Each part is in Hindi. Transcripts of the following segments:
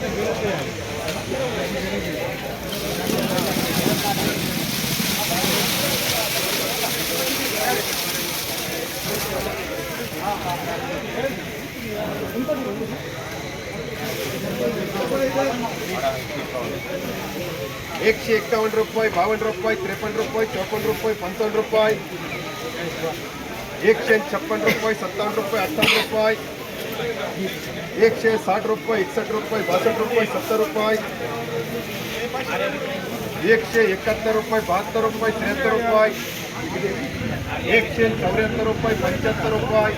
एकशे एक्कावन्न रुपये, बावन्न रुपये, त्रेपन्न रुपये, चौपन्न रुपये, पंचावन्न रुपये. एकशे छप्पन रुपये, सत्तावन्न रुपये, अठ्ठावन्न रुपये. एकशे साठ रुपये एकसष्ट रुपये बासष्ट रुपये, सत्तर रुपये। एकशे एकाहत्तर रुपये, बहात्तर रुपये त्र्याहत्तर रुपये। एकशे चौऱ्याहत्तर रुपये पंच्याहत्तर रुपये।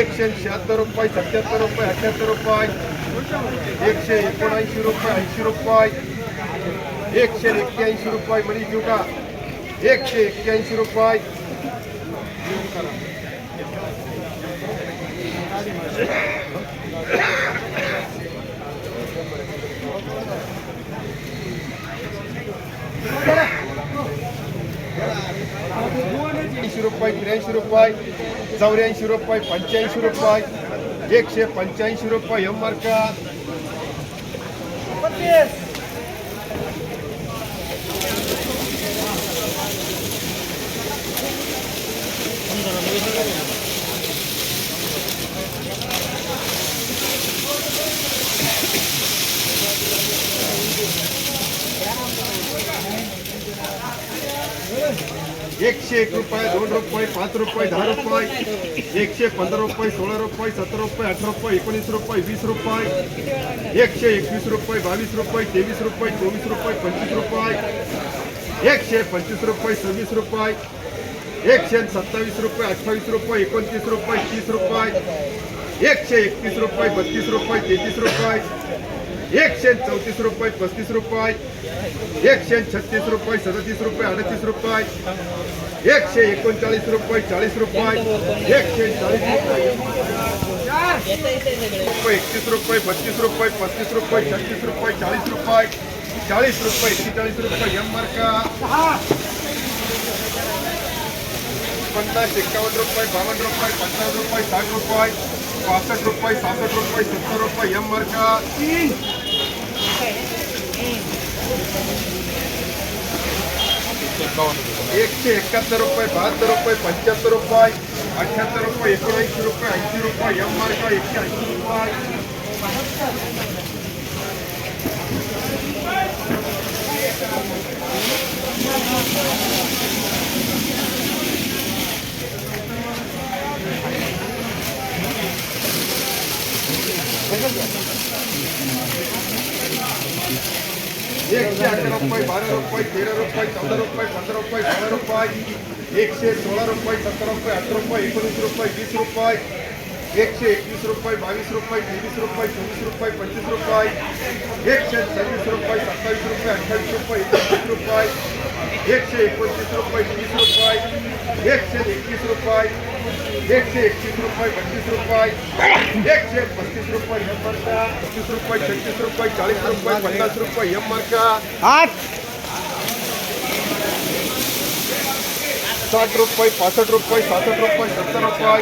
एकशे शहात्तर रुपये सत्याहत्तर रुपये अठ्याहत्तर रुपये। एकशे एकोणऐंशी रुपये ऐंशी रुपये। एकशे एक्क्याऐंशी रुपये म्हणजे घेऊ का एकशे एक्क्याऐंशी रुपये। ऐंशी रुपये त्र्याऐंशी रुपये चौऱ्याऐंशी रुपये रुपये एकशे पंच्याऐंशी रुपये एम मार्का. एकशे एक रुपये, दोन रुपये, पाच रुपये, दहा रुपये, एकशे पंधरा रुपये, सोळा रुपये, सतरा रुपये, अठरा रुपये, एकोणीस रुपये, वीस रुपये, एकशे एकवीस रुपये, बावीस रुपये, तेवीस रुपये, चोवीस रुपये, पंचवीस रुपये, एकशे पंचवीस रुपये, सव्वीस रुपये, एकशे सत्तावीस रुपये, अठ्ठावीस रुपये, एकोणतीस रुपये, तीस रुपये, एकशे एकतीस रुपये, बत्तीस रुपये, तेहतीस रुपये एकशे चौतीस रुपये, पस्तीस रुपये. एकशे छत्तीस रुपये, सदतीस रुपये, अडतीस रुपये. एकशे एकोणचाळीस रुपये, चाळीस रुपये. एकशे चाळीस रुपये. एकतीस रुपये बत्तीस रुपये, पस्तीस रुपये, छत्तीस रुपये, चाळीस रुपये. चाळीस रुपये एक्केचाळीस रुपये एम मार्का. पन्नास, एकावन्न रुपये, बावन्न रुपये, पन्नास रुपये, साठ रुपये, पासष्ट रुपये सहासष्ट रुपये, सत्तर रुपये एम मार्का एकशे एकाहत्तर रुपये, बहात्तर रुपये, पंच्याहत्तर रुपये, अठ्याहत्तर रुपये, एकोणऐंशी रुपये, ऐंशी रुपये एम मार्का एकशे ऐंशी रुपये। एकशे अकरा रुपये बारा रुपये तेरा रुपये चौदा रुपये पंधरा रुपये सोळा रुपये एकशे सोळा रुपये सतरा रुपये अठरा रुपये एकोणीस रुपये वीस रुपये एकशे एकवीस रुपये बावीस रुपये तेवीस रुपये चोवीस रुपये पंचवीस रुपये एकशे सव्वीस रुपये सत्तावीस रुपये अठ्ठावीस रुपये एकोणतीस रुपये एकशे एकोणतीस रुपये तीस रुपये एकशे एकवीस रुपये एकशे एकतीस रुपये बत्तीस रुपये एकशे पस्तीस रुपये एम मार्का पस्तीस रुपये छत्तीस रुपये चाळीस रुपये पन्नास रुपये एम मार्का साठ रुपये पासष्ट रुपये सहासष्ट रुपये सत्तर रुपये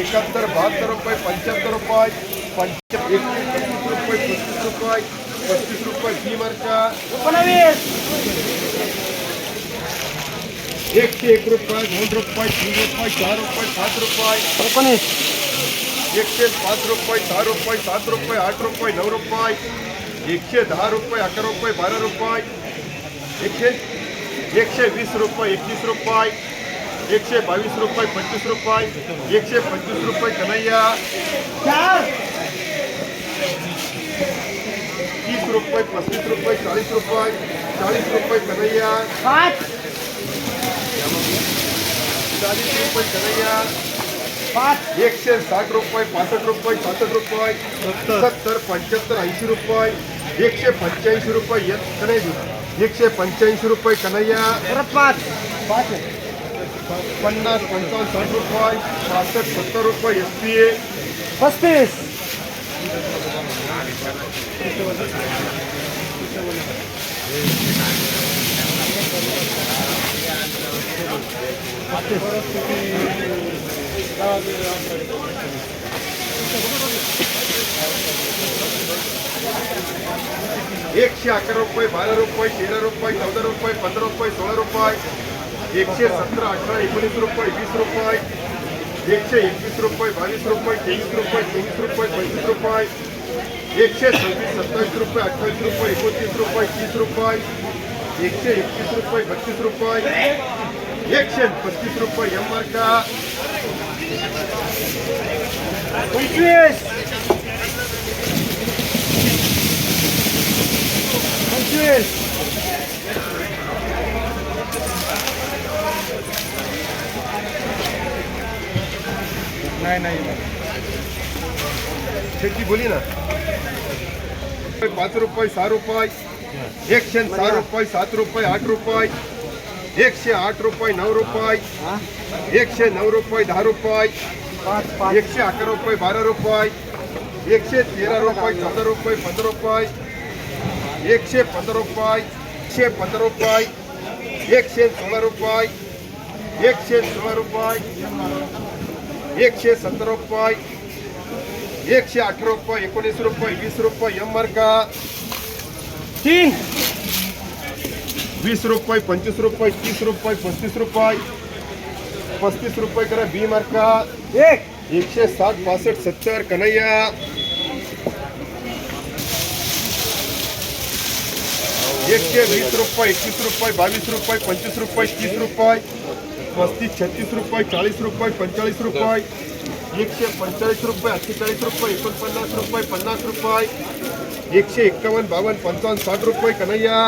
एकाहत्तर बहात्तर रुपये पंच्याहत्तर रुपये पंच एकतीस पस्तीस रुपये पस्तीस रुपये पस्तीस रुपये फ़ी मार्का एकोणावीस एकशे एक रुपये दोन रुपये तीन रुपये चार रुपये पाच रुपये एकोणीस एकशे पाच रुपये सहा रुपये सात रुपये आठ रुपये नऊ रुपये एकशे दहा रुपये अकरा रुपये बारा रुपये एकशे एकशे वीस रुपये एकवीस रुपये एकशे बावीस रुपये पंचवीस रुपये एकशे पंचवीस रुपये कन्हैया। चार तीस रुपये पस्तीस रुपये चाळीस रुपये चाळीस रुपये कन्हैया। पाच पाच एकशे साठ रुपये पासष्ट रुपये पासष्ट रुपये सत्तर पंच्याहत्तर ऐंशी रुपये एकशे पंच्याऐंशी रुपये एकशे पंच्याऐंशी रुपये कन्हैया पाच पाच पन्नास पंचावन्न साठ रुपये पासष्ट सत्तर रुपये एस पी ए पस्तीस एकशे अकरा रुपये, बारा रुपये, तेरा रुपये, चौदा रुपये, पंधरा रुपये, सोळा रुपये. एकशे सतरा, अठरा, एकोणीस रुपये, वीस रुपये. एकशे एकवीस रुपये, बावीस रुपये, तेवीस रुपये, चोवीस रुपये, पंचवीस रुपये. एकशे सव्वीस, सत्तावीस रुपये, अठ्ठावीस रुपये, एकोणतीस रुपये, तीस रुपये. एकशे एकतीस रुपये, बत्तीस रुपये. एकशे पस्तीस रुपये एम मार्का पंचवीस पंचवीस नाही नाही शेती बोली ना? पाच रुपये सहा रुपये। एकशे सहा रुपये सात रुपये आठ रुपये। एकशे आठ रुपये नऊ रुपये. एकशे नऊ रुपये दहा रुपये. एकशे अकरा रुपये बारा रुपये. एकशे तेरा रुपये चौदा रुपये पंधरा रुपये. एकशे पंधरा रुपये एकशे पंधरा रुपये. एकशे सोळा रुपये. एकशे सोळा रुपये. एकशे सतरा रुपये. एकशे अठरा रुपये एकोणीस रुपये वीस रुपये एम मार्का तीन. वीस रुपये पंचवीस रुपये तीस रुपये पस्तीस रुपये. पस्तीस रुपये करा बी मार्का एक. एकशे साठ पासष्ट सत्तर कन्हैया. एकशे वीस रुपये एकवीस रुपये बावीस रुपये पंचवीस रुपये तीस रुपये. पस्तीस छत्तीस रुपये चाळीस रुपये पंचेचाळीस रुपये. एकशे पंचेचाळीस रुपये अठ्ठेचाळीस रुपये एकोणपन्नास रुपये पन्नास रुपये. एकशे एक्कावन्न बावन्न पंचावन्न साठ रुपये कन्हैया.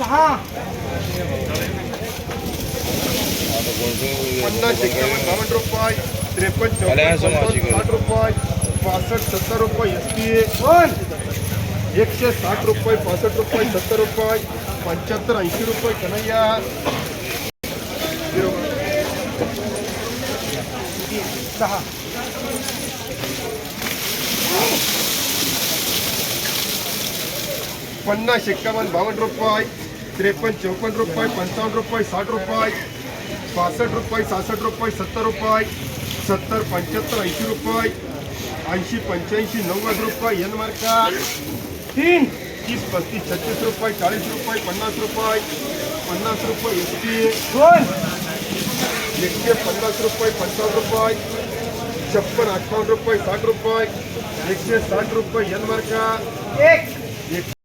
सहा पन्नास एक्कावन्न बावन्न रुपये त्रेपन्न चौपन्न साठ रुपये पासष्ट सत्तर रुपये एस टी दोन एकशे साठ रुपये पासष्ट रुपये सत्तर रुपये पंच्याहत्तर ऐंशी रुपये कन्हैया। झिरो. सहा पन्नास एक्कावन्न बावन्न रुपये त्रेपन्न चौपन रुपये पंचावन रुपये साठ रुपये पासष्ट रुपये सहासष्ट रुपये सत्तर रुपये सत्तर पंच्याहत्तर ऐंशी रुपये ऐंशी पंच्याऐंशी नव्वद रुपये एन मार्का तीन तीस पस्तीस छत्तीस रुपये चाळीस रुपये पन्नास रुपये पन्नास रुपये दोन एकशे पन्नास रुपये पंचावन्न रुपये छप्पन अठ्ठावन्न रुपये साठ रुपये एकशे साठ रुपये एन मार्का एक